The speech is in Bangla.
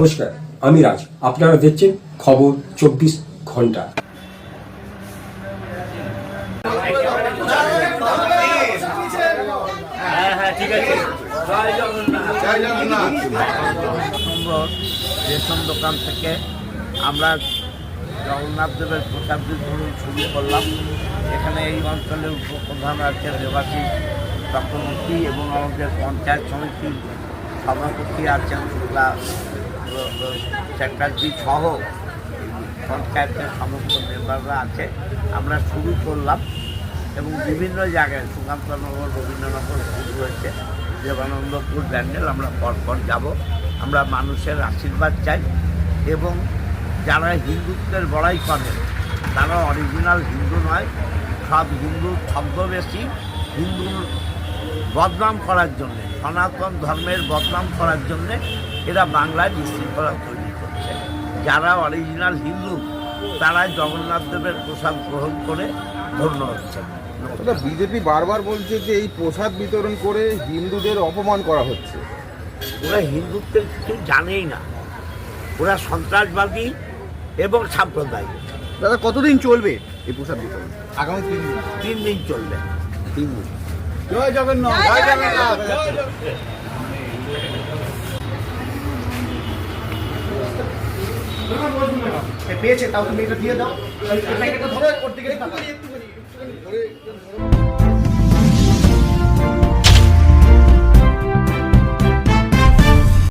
নমস্কার আমি রাজ। আপনারা দেখছেন খবর চব্বিশ ঘণ্টা। নম্বর রেশন দোকান থেকে আমরা জগন্নাথ দেবের প্রসাদের ধরুন শুরু করলাম এখানে এই অঞ্চলের উপপ্রধান আছে দেবাশিস চক্রবর্তী এবং আমাদের পঞ্চায়েত সমিতির সভাপতি আছেন শুক্লা চ্যাটার্জি সহ পঞ্চায়েতের সমস্ত মেম্বাররা আছে। আমরা শুরু করলাম এবং বিভিন্ন জায়গায় সুকান্তনগর, রবীন্দ্রনগর শুরু হয়েছে দেবানন্দপুর, ব্যান্ডেল, আমরা পরপর যাব। আমরা মানুষের আশীর্বাদ চাই এবং যারা হিন্দুত্বের বড়াই করে, তারা অরিজিনাল হিন্দু নয়, সব হিন্দু ছদ্মবেশী হিন্দুর বদনাম করার জন্যে, সনাতন ধর্মের বদনাম করার জন্যে এরা বাংলায় বিশৃঙ্খলা তৈরি করছে। যারা অরিজিনাল হিন্দু তারা জগন্নাথ দেবের প্রসাদ গ্রহণ করে ধন্য হচ্ছে বিজেপি বারবার বলছে যে এই প্রসাদ বিতরণ করে হিন্দুদের অপমান করা হচ্ছে। ওরা হিন্দুত্বের কিছু জানেই না। ওরা সন্ত্রাসবাদী এবং সাম্প্রদায়িক। দাদা কতদিন চলবে এই প্রসাদ বিতরণ? আগামী তিন দিন। তিন দিন চলবে। তিন দিন। জয় জগন্নাথ। জয় জগন্নাথ। পেয়েছে তাও তুমি এটা দিয়ে দাও ওর দিকে।